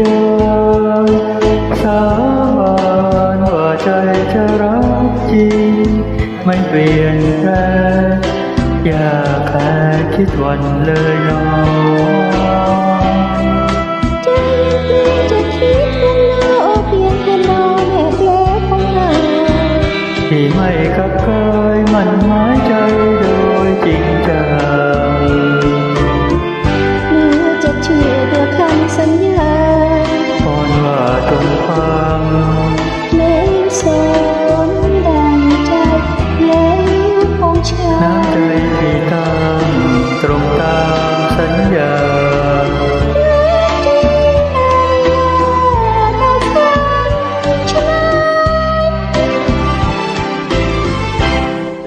ยา สาบานว่าใจจะรักจริง ไม่เปลี่ยนแปลงอย่าแค่คิดวันเลยน้องที่ไม่กับใคร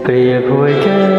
背也不会疼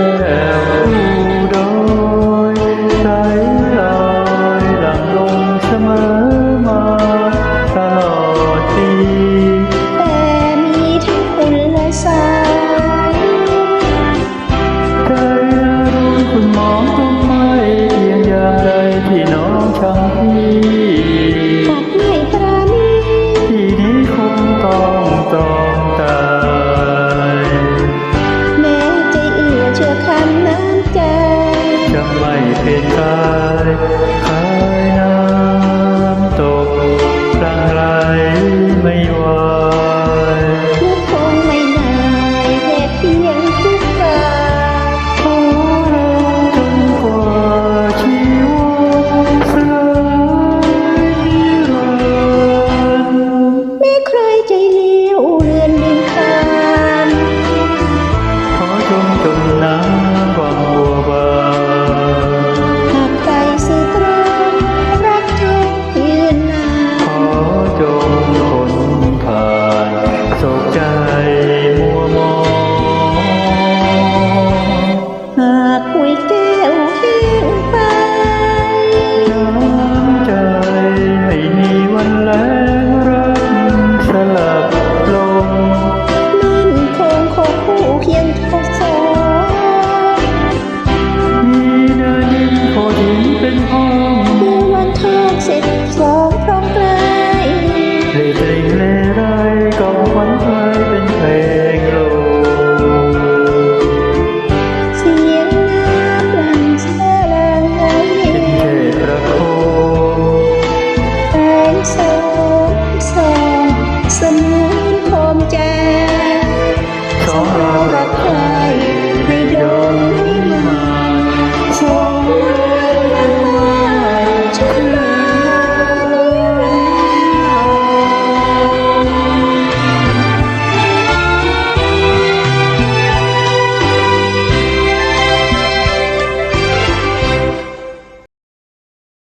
冬天